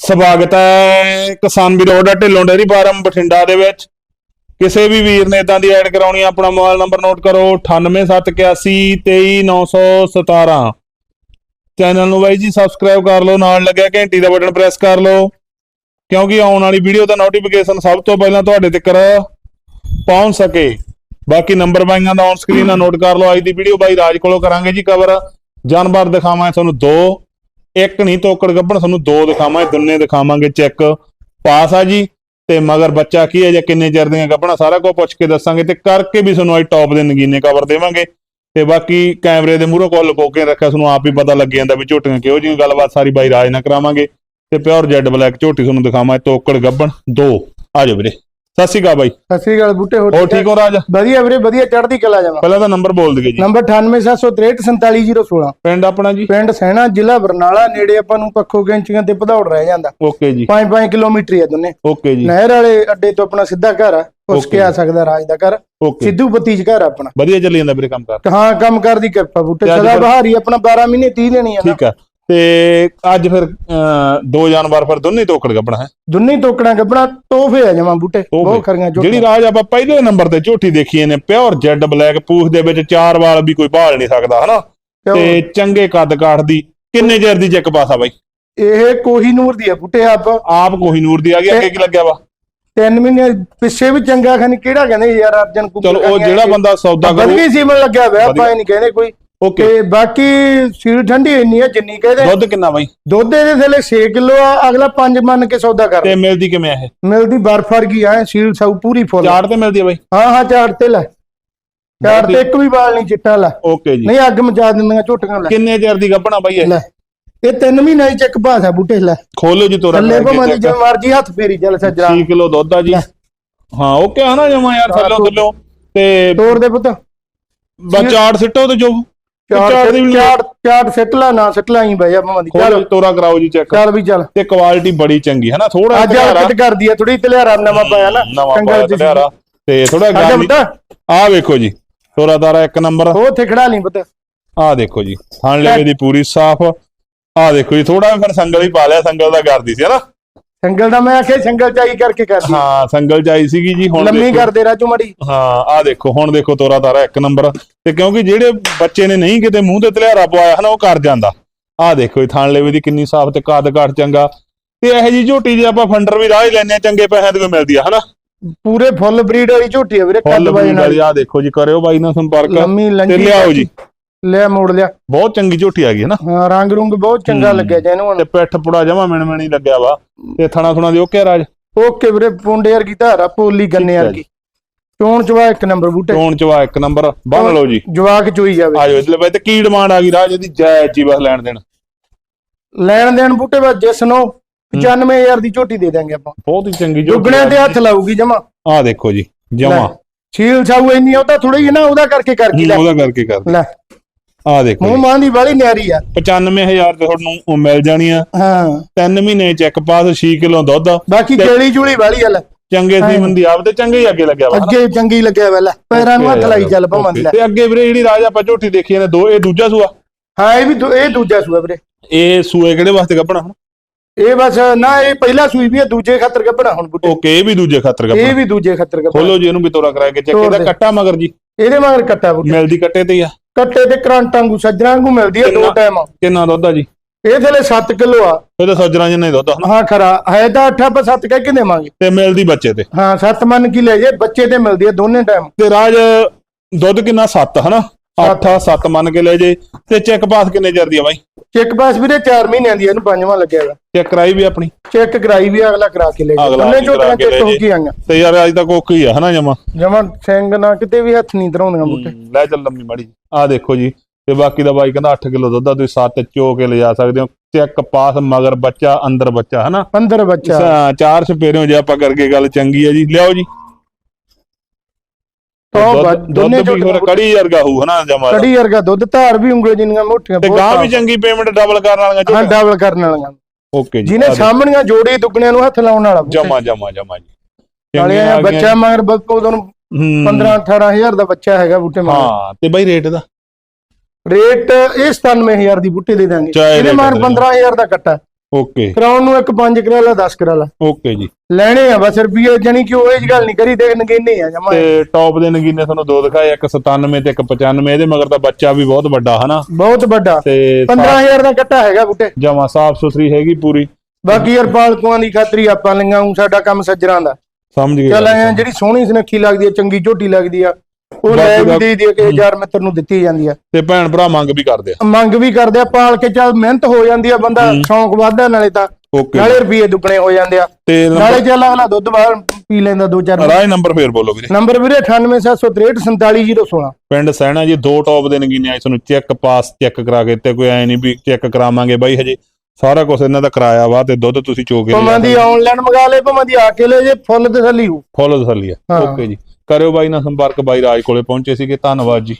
ਸਵਾਗਤ ਹੈ ਕਿਸਾਨ ਵੀਰੋ ਦਾ ਢਿੱਲੋਂ ਡੇਰੀ ਫਾਰਮ ਬਠਿੰਡਾ ਦੇ ਵਿੱਚ। ਕਿਸੇ ਵੀ ਵੀਰ ਨੇ ਇਦਾਂ ਦੀ ਐਡ ਕਰਾਉਣੀ ਆਪਣਾ ਮੋਬਾਈਲ ਨੰਬਰ ਨੋਟ ਕਰੋ 9871823917 ਚੈਨਲ ਨੂੰ ਬਾਈ ਜੀ ਸਬਸਕ੍ਰਾਈਬ ਕਰ ਲਓ, ਨਾਲ ਲੱਗਿਆ ਘੰਟੀ ਦਾ ਬਟਨ ਪ੍ਰੈਸ ਕਰ ਲਓ, ਕਿਉਂਕਿ ਆਉਣ ਵਾਲੀ ਵੀਡੀਓ ਦਾ ਨੋਟੀਫਿਕੇਸ਼ਨ ਸਭ ਤੋਂ ਪਹਿਲਾਂ ਤੁਹਾਡੇ ਤੱਕ ਪਹੁੰਚ ਸਕੇ। ਬਾਕੀ ਨੰਬਰ ਬਾਈਆਂ ਦਾ ਔਨ ਸਕਰੀਨ ਨਾਲ ਨੋਟ ਕਰ ਲਓ, ਅੱਜ ਦੀ ਵੀਡੀਓ ਬਾਈ ਰਾਜ ਕੋਲੋਂ ਕਰਾਂਗੇ ਜੀ ਕਵਰ ਜਾਨਵਰ ਦਿਖਾਵਾਂ ਤੁਹਾਨੂੰ ਦੋ ਇੱਕ ਨਹੀਂ ਤੋਕੜ ਗੱਭਣ ਤੁਹਾਨੂੰ ਦੋ ਦਿਖਾਵਾਂ ਦੋਨੇ ਦਿਖਾਵਾਂਗੇ, ਚੈੱਕ। ਪਾਸ ਆ ਜੀ, ਤੇ ਮਗਰ ਬੱਚਾ ਕੀ ਹੈ ਜਾਂ ਕਿੰਨੇ ਚਿਰ ਦੀਆਂ ਗੱਭਣਾ ਸਾਰਾ ਕੁਝ ਪੁੱਛ ਕੇ ਦੱਸਾਂਗੇ ਤੇ ਕਰਕੇ ਵੀ ਤੁਹਾਨੂੰ ਅੱਜ ਟੌਪ ਦੇ ਨਗੀਨੇ ਕਵਰ ਦੇਵਾਂਗੇ। ਤੇ ਬਾਕੀ ਕੈਮਰੇ ਦੇ ਮੂਹਰੋਂ ਕੋਲ ਲੁਕੋ ਕੇ ਰੱਖਿਆ, ਤੁਹਾਨੂੰ ਆਪ ਹੀ ਪਤਾ ਲੱਗ ਜਾਂਦਾ ਵੀ ਝੋਟੀਆਂ ਕਿਹੋ ਜਿਹੀਆਂ ਗੱਲਬਾਤ ਸਾਰੀ ਬਾਈ ਰਾਜ ਨਾਲ ਕਰਾਵਾਂਗੇ। ਤੇ ਪਿਓਰ ਜੈਡ ਬਲੈਕ ਝੋਟੀ ਤੁਹਾਨੂੰ ਦਿਖਾਵਾਂ, ਤੋਕੜ ਗੱਭਣ ਦੋ। ਆ ਜਾਓ ਵੀਰੇ। ਸਤਿ ਸ਼੍ਰੀ ਅਕਾਲ ਬਾਈ। ਸਤਿ ਸ੍ਰੀ ਅਕਾਲ ਬੂਟੇ ਹੋਰ ਹੋਰ ਠੀਕ ਹੋ ਰਾਜ? ਵਧੀਆ ਵੀਰੇ ਵਧੀਆ ਚੜ੍ਹਦੀ ਕਲਾ ਜਾਵਾ ਪਹਿਲਾਂ ਤਾਂ ਨੰਬਰ ਬੋਲ ਦਈਏ ਜੀ। ਨੰਬਰ 9873347016 ਪਿੰਡ ਆਪਣਾ ਜੀ? ਪਿੰਡ ਸੈਣਾ ਜ਼ਿਲ੍ਹਾ ਬਰਨਾਲਾ ਨੇੜੇ ਆਪਾਂ ਨੂੰ ਪੱਖੋ ਗੈਂਚੀਆਂ ਤੇ ਭਦੌੜ ਰਹਿ ਜਾਂਦਾ। ਓਕੇ ਜੀ। 5-5 ਕਿਲੋਮੀਟਰ ਹੀ ਆ ਦੋਨੇ। ਓਕੇ ਜੀ। ਨਹਿਰ ਵਾਲੇ ਅੱਡੇ ਤੋਂ ਆਪਣਾ ਸਿੱਧਾ ਘਰ ਆ। ਉਸ ਕੇ ਆ ਸਕਦਾ ਰਾਜ ਦਾ ਘਰ। ਓਕੇ। ਸਿੱਧੂ ਬੱਤੀ ਚ ਘਰ ਆ ਆਪਣਾ। ਵਧੀਆ ਚੱਲੀ ਜਾਂਦਾ ਵੀਰੇ ਕੰਮ ਕਰ। ਹਾਂ ਕੰਮ ਕਰਦੀ ਕਿਰਪਾ ਬੂਟੇ। ਸਦਾ ਬਹਾਰੀ ਆਪਣਾ 12 ਮਹੀਨੇ 30 ਦੇਣੀ ਆ ਨਾ। ਠੀਕ ਆ। ਤੇ ਅੱਜ ਫਿਰ ਅਹ, ਦੋ ਜਾਨਵਰ ਫਿਰ ਦੋਨੇ ਤੋਕੜ ਗੱਬਣਾ ਹੈ। ਦੁੰਨੀ ਟੋਕਣਾ ਗੱਬਣਾ ਤੋਹਫੇ ਆ ਜਮਾ ਬੂਟੇ। ਬਹੁਤ ਖਰੀਆਂ। ਜਿਹੜੀ ਰਾਜ ਆਪਾਂ ਪਹਿਲੇ ਨੰਬਰ ਤੇ ਝੋਟੀ ਦੇਖੀ ਨੇ ਪਿਓਰ ਜੈਡ ਬਲੈਕ ਪੂਛ ਦੇ ਵਿੱਚ ਚਾਰ ਵਾਲ ਵੀ ਕੋਈ ਭਾਲ ਨਹੀਂ ਸਕਦਾ ਹਨਾ? ਤੇ ਚੰਗੇ ਕੱਦ ਕਾਠ ਦੀ ਕਿੰਨੇ ਚਿਰ ਦੀ ਚੈੱਕ ਪਾਸਾ ਬਾਈ? ਇਹ ਕੋਹੀਨੂਰ ਦੀ ਆ ਬੂਟੇ ਆਪ। ਆਪ ਕੋਹੀਨੂਰ ਦੀ ਆ ਗਈ ਅੱਗੇ ਕੀ ਲੱਗਿਆ ਵਾ? ਤਿੰਨ ਮਹੀਨੇ ਪਿੱਛੇ ਵੀ ਚੰਗਾ ਖਾਨੀ ਕਿਹੜਾ ਕਹਿੰਦੇ ਯਾਰ ਅਰਜਨ ਕੁੱਕਰ ਚਲੋ ਉਹ ਜਿਹੜਾ ਬੰਦਾ ਸੌਦਾ ਕਰੂ ਬਦਗੀ ਸੀਮਨ ਲੱਗਿਆ ਹੋਇਆ ਆਪਾਂ ਇਹ ਨਹੀਂ ਕਹਿੰਦੇ ਕੋਈ ਓਕੇ। ਤੇ ਬਾਕੀ ਸੀਲ ਠੰਡੀ ਇੰਨੀ ਆ ਜਿੰਨੀ ਕਹਦੇ ਦੁੱਧ ਕਿੰਨਾ ਬਾਈ? ਦੁੱਧ ਦੇ ਥੱਲੇ 6 ਕਿਲੋ ਆ ਅਗਲਾ 5 ਮੰਨ ਕੇ ਸੌਦਾ ਕਰ। ਤੇ ਮਿਲਦੀ ਕਿਵੇਂ ਆ ਇਹ? ਮਿਲਦੀ ਬਰਫ ਵਰਗੀ ਆ ਸੀਲ ਸਭ ਪੂਰੀ ਫੁੱਲ। ਚਾਰ ਤੇ ਮਿਲਦੀ ਆ ਬਾਈ? ਹਾਂ ਹਾਂ ਚਾਰ ਤੇ ਲੈ। ਚਾਰ ਤੇ ਇੱਕ ਵੀ ਵਾਲ ਨਹੀਂ ਚਿੱਟਾ ਲੈ। ਓਕੇ ਜੀ। ਨਹੀਂ ਅੱਗ ਮਚਾ ਦਿੰਦੀਆਂ ਝੋਟੀਆਂ ਲੈ। ਕਿੰਨੇ ਚਿਰ ਦੀ ਗੱਬਣਾ ਬਾਈ ਇਹ? ਲੈ। ਇਹ ਤਿੰਨ ਮਹੀਨੇ ਦੀ ਚੱਕ ਭਾਸਾ ਬੂਟੇ ਲੈ। ਖੋਲੋ ਜੀ ਤੋਰਾ ਥੱਲੇ ਭਮਨ check। ਜਿਵੇਂ ਮਰਜ਼ੀ ਹੱਥ ਫੇਰੀ ਚੱਲ ਸੱਜਰਾ। 6 ਕਿਲੋ ਦੁੱਧ ਆ ਜੀ। ਹਾਂ ਓਕੇ ਆ ਨਾ ਜਮਾ ਯਾਰ ਥੱਲੇ ਥੱਲੇ। ਤੇ ਤੋੜ ਦੇ ਪੁੱਤ। ਬਸ ਚਾਰ ਸਿੱਟੋ ਤੇ ਜੋ। ਚਾਰ ਦੀ ਵੀ ਨੀ- ਚਾਰ ਚਾਰ ਸਿੱਟ ਲੈ ਨਾ ਸਿੱਟ ਲੈ ਹੀ ਬਈ ਆ ਭਮਨ ਦੀ ਖੋਲੋ ਚੱਲ। ਜੀ, ਤੋਰਾ ਕਰਾਓ ਜੀ ਚੈੱਕ ਚੱਲ ਵੀ ਚੱਲ। ਤੇ ਕੁਆਲਿਟੀ ਬੜੀ ਚੰਗੀ ਹੈ ਨਾ ਥੋੜਾ ਅੱਜ ਆ। ਕਿਤ ਕਰਦੀ ਆ ਥੋੜੀ ਤਲਿਆਰਾ ਨਵਾਂ ਪਾਇਆ ਨਾ ਨਵਾਂ ਚੰਗਾ ਪਾਇਆ ਤੁਸੀਂ। ਤਲਿਆਰਾ ਤੇ ਥੋੜਾ ਸਾਡਾ ਗਾਲੀ ਪੁੱਤ ਆ ਵੇਖੋ ਜੀ ਤੋਰਾ ਤਾਰਾ ਇੱਕ ਨੰਬਰ। ਉਹ ਉੱਥੇ ਖੜਾ ਨਹੀਂ ਪੁੱਤ ਆ ਦੇਖੋ ਜੀ ਥਣ ਲੈਵੇ ਦੀ ਪੂਰੀ ਸਾਫ਼। ਆ ਦੇਖੋ ਜੀ ਥੋੜਾ ਫਿਰ ਸੰਗਲ ਹੀ ਪਾ ਲਿਆ ਸੰਗਲ ਦਾ ਕਰਦੀ ਸੀ ਹਨਾ ਸੰਗਲ ਦਾ ਮੈਂ ਆਖਿਆ ਸੰਗਲ ਚਾਈ ਕਰਕੇ ਕਰਦੀ ਹਾਂ ਸੰਗਲ ਚ ਆਈ ਸੀਗੀ ਜੀ ਹੁਣ ਲੰਮੀ। ਕਰਦੇ ਰਾਜੂ ਮੜੀ। ਹਾਂ ਆ ਦੇਖੋ ਹੁਣ ਦੇਖੋ ਤੋਰਾ ਤਾਰਾ ਇੱਕ ਨੰਬਰ। ਤੇ ਕਿਉਂਕਿ ਜਿਹੜੇ ਬੱਚੇ ਨੇ ਨਹੀਂ ਕਿਤੇ ਮੂੰਹ ਤੇ ਧਲਿਆਰਾ ਪਵਾਇਆ ਹਨਾ ਉਹ ਕਰ ਜਾਂਦਾ। ਆ ਦੇਖੋ ਜੀ ਥਣ ਲੈਵੇ ਦੀ ਕਿੰਨੀ ਸਾਫ਼ ਤੇ ਕੱਦ ਕਾਠ ਚੰਗਾ। ਤੇ ਇਹੋ ਜੀ ਝੋਟੀ ਜੇ ਆਪਾਂ ਫੰਡਰ ਵੀ ਰਾਹ ਹੀ ਲੈਨੇ ਆ ਚੰਗੇ ਪੈਸਿਆਂ ਕੋਈ ਮਿਲਦੀ ਆ ਹਨਾ? ਪੂਰੇ ਫੁੱਲ ਬਰੀਡ ਵਾਲੀ ਝੋਟੀ ਆ ਵੀਰੇ ਕੱਦ ਬਾਈ ਨਾਲ। ਆ ਦੇਖੋ ਜੀ ਕਰਿਓ ਬਾਈ ਨਾਲ ਸੰਪਰਕ। ਲੰਮੀ ਤੇ ਲਿਆਓ ਜੀ। ਲੈ ਮੋੜ ਲਿਆ। ਬਹੁਤ ਚੰਗੀ ਝੋਟੀ ਆ ਗਈ ਹੈ ਨਾ ਹਾਂ ਰੰਗ ਰੁੰਗ ਬਹੁਤ ਚੰਗਾ। ਲੱਗਿਆ ਜੈਨੂੰ ਹੁਣ। ਤੇ ਪਿੱਠ ਪੁੜਾ ਜਮਾ ਮਿਣ ਮਿਣੀ ਲੱਗਿਆ ਵਾ। ਤੇ ਥਣਾ ਥੁਣਾ ਦੀ ਓਕੇ ਰਾਜ? ਓਕੇ ਵੀਰੇ ਪੁੰਡੇ ਵਰਗੀ ਧਾਰਾ ਪੋਲੀ ਗੰਨੇ ਠੀਕ ਵਰਗੀ। ਚੋਣ ਚਵਾ ਇੱਕ ਨੰਬਰ ਬੂਟੇ। ਟੋਨ ਚਵਾ ਇੱਕ ਨੰਬਰ ਬੰਨ ਲਓ ਜੀ। ਜਵਾਕ ਚੋਈ ਜਾਵੇ। ਆਜੋ ਇਧਰ ਬਈ ਤੇ ਕੀ ਡਿਮਾਂਡ ਆ ਗਈ ਰਾਜ ਇਹਦੀ? ਜੈ ਜੀ ਬਸ ਲੈਣ ਦੇਣ। ਲੈਣ ਦੇਣ ਬੂਟੇ ਬਸ ਜਿਸ ਨੂੰ 95000 ਦੀ ਝੋਟੀ ਦੇ ਦਾਂਗੇ ਆਪਾਂ। ਬਹੁਤ ਹੀ ਚੰਗੀ ਝੋਟੀ ਦੁੱਗਣਿਆਂ ਤੇ ਹੱਥ ਲਾਊਗੀ ਜਮਾ। ਆ ਦੇਖੋ ਜੀ ਜਮਾ। ਛੀਲ ਛਾਊ ਇੰਨੀ ਉਹ ਤਾਂ ਥੋੜੀ ਹੈ ਨਾ ਉਹਦਾ ਕਰਕੇ ਕਰ ਗਈ ਲੈ। ਉਹਦਾ ਕਰਕੇ ਕਰ। ਲੈ। ਆ ਦੇਖੋ ਮੂੰਹ ਮਾਂ ਦੀ ਵਾਲੀ ਨਿਆਰੀ ਆ। 95000 ਤੇ ਤੁਹਾਨੂੰ ਉਹ ਮਿਲ ਜਾਣੀ ਆ। ਹਾਂ। 3 ਮਹੀਨੇ ਚੈੱਕ ਪਾਸ 6 ਕਿਲੋ ਦੁੱਧ। ਬਾਕੀ ਜੇਲੀ ਜੂਲੀ ਵਾਲੀ ਆ। ਲੈ ਚੰਗੇ ਸੀਮਨ ਦੀ ਆਪ ਤੇ ਚੰਗੇ ਹੀ ਅੱਗੇ ਲੱਗਿਆ ਵਾ। ਅੱਗੇ ਚੰਗੀ ਲੱਗਿਆ ਵੇਲਾ ਪੈਰਾਂ ਨੂੰ ਹੱਥ ਲਾਈ ਚੱਲ Okay, ਲੈ। ਤੇ ਅੱਗੇ ਵੀਰੇ ਜਿਹੜੀ ਰਾਜ ਆਪਾਂ ਝੋਟੀ ਦੇਖੀ ਨੇ ਦੋ ਇਹ ਦੂਜਾ ਸੂਆ? ਹਾਂ ਇਹ ਵੀ ਇਹ ਦੂਜਾ ਸੂਆ ਵੀਰੇ। ਇਹ ਸੂਏ ਕਿਹੜੇ ਵਾਸਤੇ ਕੱਪਣਾ ਹੁਣ? ਇਹ ਬਸ ਨਾ ਇਹ ਪਹਿਲਾ ਸੂਈ ਵੀ ਹੈ ਦੂਜੇ ਖਾਤਰ ਗੱਭਣਾ ਹੁਣ ਬੁੱਢੇ। ਓਕੇ ਇਹ ਵੀ ਦੂਜੇ ਖਾਤਰ ਇਹ ਕੱਪਣਾ ਵੀ ਦੂਜੇ ਖਾਤਰ ਗੱਭਣਾ ਖੋਲੋ ਜੀ ਇਹਨੂੰ ਵੀ ਤੋਰਾ ਕਰਾ ਕੇ ਚੈੱਕ ਇਹਦਾ। ਕੱਟਾ ਮਗਰ ਜੀ। ਇਹਦੇ ਮਗਰ ਕੱਟਾ ਬੁੱਢੇ। ਮਿਲਦੀ ਕੱਟੇ ਤੇ ਆ। ਕੱਟੇ ਤੇ ਕਰੰਟ ਵਾਂਗੂ ਸੱਜਣਾ ਵਾਂਗੂ ਮਿਲਦੀ ਹੈ ਦੋ? ਟਾਈਮ ਕਿੰਨਾ ਦੁੱਧ ਆ ਜੀ? ਇਹ ਥਲੇ 7 ਕਿਲੋ ਆ। ਇਹ ਤਾਂ ਸੱਜਣਾ ਜਿੰਨਾ ਹੀ ਦੁੱਧ ਆ। ਹਾਂ ਖਰਾ। ਹੈ ਤਾਂ 8 ਆਪਾਂ 7 ਕਹਿ ਕੇ ਦੇਵਾਂਗੇ। ਤੇ ਮਿਲਦੀ ਬੱਚੇ ਤੇ। ਹਾਂ 7 ਮੰਨ ਕੀ ਲੈ ਜੇ ਬੱਚੇ ਤੇ ਮਿਲਦੀ ਹੈ ਦੋਨੇ ਟਾਈਮ ਤੇ ਰਾਜ ਦੁੱਧ ਕਿੰਨਾ? 7 ਹਨਾ? 8 7 ਮੰਨ ਕੇ ਲੈ ਜੇ। ਤੇ ਚੈੱਕ ਪਾਸ ਕਿੰਨੇ ਚਿਰ ਦੀ ਆ ਬਾਈ? ਚੈੱਕ ਪਾਸ ਵੀਰੇ 4 ਮਹੀਨਿਆਂ ਦੀ ਆ, ਇਹਨੂੰ ਪੰਜਵਾਂ ਲੱਗਿਆ ਵਾ। ਚੈੱਕ ਕਰਾਈ ਵੀ ਆਪਣੀ? ਚੈੱਕ ਕਰਾਈ ਵੀ ਅਗਲਾ ਕਰਾ ਕੇ ਲੈ ਜੇ। ਅਗਲਾ ਦੋਨੇ ਵੀ ਕਰਾ ਕੇ ਚੈੱਕ ਹੋ ਜੇ। ਕੇ ਆਈਆਂ। ਤੇ ਯਾਰ ਅੱਜ ਤੱਕ ਓਕੇ ਹੀ ਆ ਹਨਾ ਜਮਾ? ਜਮਾ ਸਿੰਘ ਨਾ ਕਿਤੇ ਵੀ ਹੱਥ ਨਹੀਂ ਧਰਾਉਂਦੀਆਂ ਬੂਟੇ। ਲੈ ਚੱਲ ਲੰਮੀ ਮਾੜੀ ਆ ਦੇਖੋ ਜੀ ਤੇ ਬਾਕੀ ਦਾ ਬਾਈ ਕਹਿੰਦਾ 8 ਕਿਲੋ ਦੁੱਧ ਆ ਤੁਸੀਂ 7 ਚੋ ਕੇ ਲਿਜਾ ਸਕਦੇ ਹੋ। ਚੈੱਕ ਪਾਸ ਮਗਰ ਬੱਚਾ ਅੰਦਰ ਬੱਚਾ ਹਨਾ? 15 ਬੱਚਾ। ਸਾ- ਚਾਰ ਸਪੇਰਿਓ ਜੇ ਆਪਾਂ ਕਰਕੇ ਗੱਲ ਚੰਗੀ ਆ ਜੀ। ਲਿਆਓ ਜੀ। ਤੋਂ ਦੁੱਧ- ਦੋਨੇ ਦੁੱਧ ਵੀ ਹੋਰ ਝੋਟੀਆਂ ਕੜੀ ਵਰਗਾ ਹੋਊ ਹਨਾ ਜਮਾ ਕੜੀ ਵਰਗਾ ਦੁੱਧ ਧਾਰ ਵੀ ਉਂਗਲ ਜਿੰਨੀਆਂ ਮੋਟੀਆਂ ਤੇ ਬਹੁਤ ਗਾਂ ਵੀ ਸਾਫ਼। ਚੰਗੀ ਪੇਮੈਂਟ ਡਬਲ ਕਰਨ ਵਾਲੀਆਂ ਹਾਂ ਝੋਟੀਆਂ। ਡਬਲ ਕਰਨ ਵਾਲੀਆਂ। ਓਕੇ ਜੀ ਜਿਹਨੇ ਸਾਹਮਣੀਆਂ ਜੋੜੀ ਦੁੱਗਣਿਆਂ ਨੂੰ ਹੱਥ ਲਾਉਣ ਵਾਲਾ ਬੂਟੇ। ਜਮਾ ਜਮਾ ਜਮਾ ਜੀ। ਨਾਲੇ ਚੰਗੀਆਂ ਆ ਗਈਆਂ। ਬੱਚਾ ਮਗਰ ਬੱਕੋ ਉਹਨੂੰ ਹੂੰ। 15 18000 ਦਾ ਬੱਚਾ ਹੈਗਾ ਬੂਟੇ ਮਗਰ ਹਾਂ ਤੇ ਬਾਈ ਰੇਟ ਦਾ? ਰੇਟ ਇਹ 97000 ਦੀ ਬੂਟੇ ਦੇ ਦਾਂਗੇ। ਚਾਹੇ ਇਹਦੇ ਮਗਰ ਦੇ 15000 ਦਾ ਕੱਟਾ। ਓਕੇ ਕਰਾਉਣ ਨੂੰ ਇੱਕ 5 ਕਰਾ ਲਾ 10 ਕਰਾ ਲਾ ਓਕੇ ਜੀ। ਲੈਣੇ ਆ ਬਸ ਰੁਪਏ ਜਾਨੀ ਕਿ ਉਹ ਇਹ ਗੱਲ ਨਹੀਂ ਕਰੀ ਤੇ ਨਗੀਨੇ ਆ ਜਮਾ। ਤੇ ਟੌਪ ਦੇ ਨਗੀਨੇ ਤੁਹਾਨੂੰ ਦੋ ਦਿਖਾਏ ਇੱਕ 97 ਤੇ ਇੱਕ 95 ਇਹਦੇ ਮਗਰ ਤਾਂ ਬੱਚਾ ਵੀ ਬਹੁਤ ਵੱਡਾ ਹਨਾ? ਬਹੁਤ ਵੱਡਾ। ਤੇ 15000 ਦਾ ਕੱਟਾ ਹੈਗਾ ਬੁੱਟੇ। ਜਮਾ ਸਾਫ਼ ਸੁਥਰੀ ਹੈਗੀ ਪੂਰੀ। ਬਾਕੀ ਯਾਰ ਪਾਲਕੂਆਂ ਦੀ ਖਾਤਰੀ ਆਪਾਂ ਹੂੰ ਸਾਡਾ ਕੰਮ ਸੱਜਰਾਂ ਦਾ। ਸਮਝ ਗਏ ਚੱਲ ਐਂ ਜਿਹੜੀ ਸੋਹਣੀ ਸੁਨੱਖੀ ਲੱਗਦੀ ਹੈ ਚੰਗੀ ਝੋਟੀ ਲੱਗਦੀ ਆ ਉਹ ਲੈ ਬਾਕੀ ਦਾ- ਦੇ ਦੇ ਕੇ ਯਾਰ ਮਿੱਤਰ ਨੂੰ ਦਿੱਤੀ ਜਾਂਦੀ ਆ। ਤੇ ਭੈਣ ਭਰਾ ਮੰਗ ਵੀ ਕਰਦੇ ਆ। ਮੰਗ ਵੀ ਕਰਦੇ ਆ ਪਾਲ ਕੇ ਚੱਲ ਮਿਹਨਤ ਹੋ ਜਾਂਦੀ ਆ ਬੰਦਾ ਸ਼ੌਂਕ ਵੱਧਦਾ ਨਾਲੇ ਤਾਂ। ਓਕੇ। ਨਾਲੇ ਰੁਪਏ ਦੁੱਗਣੇ ਹੋ ਜਾਂਦੇ ਆ। ਤੇ ਨਾਲੇ ਚੱਲ ਅਗਲਾ ਦੁੱਧ ਬਾਹਰ ਪੀ ਲੈਂਦਾ ਦੋ ਚਾਰ ਰਾਏ ਨੰਬਰ ਫੇਰ ਬੋਲੋ ਵੀਰੇ। ਨੰਬਰ ਵੀਰੇ 9876347016 ਪਿੰਡ ਸੈਣਾ ਜੀ ਦੋ ਟੌਪ ਦੇ ਨਗੀਨੇ ਆਏ ਤੁਹਾਨੂੰ ਚੈੱਕ ਪਾਸ ਚੈੱਕ ਕਰਾ ਕੇ ਤੇ ਕੋਈ ਐ ਨਹੀਂ ਵੀ ਚੈੱਕ ਕਰਾਵਾਂਗੇ ਬਾਈ ਹਜੇ। ਸਾਰਾ ਕੁਝ ਇਹਨਾਂ ਦਾ ਕਰਾਇਆ ਵਾ ਤੇ ਦੁੱਧ ਤੁਸੀਂ ਚੋ ਕੇ ਭਾਵੇਂ ਦੀ ਆਨਲਾਈਨ ਮੰਗਾ ਲੈ ਭਾਵੇਂ ਦੀ ਆ ਕੇ ਲੈ ਜੇ ਫੁੱਲ ਤਸੱਲੀ ਹੋ। ਫੁੱਲ ਤਸੱਲੀ ਆ। ਹਾਂ। ਓਕੇ ਜੀ। ਕਰਿਓ ਬਾਈ ਨਾਲ ਸੰਪਰਕ ਬਾਈ ਰਾਜ ਕੋਲੇ ਪਹੁੰਚੇ ਸੀਗੇ। ਧੰਨਵਾਦ ਜੀ।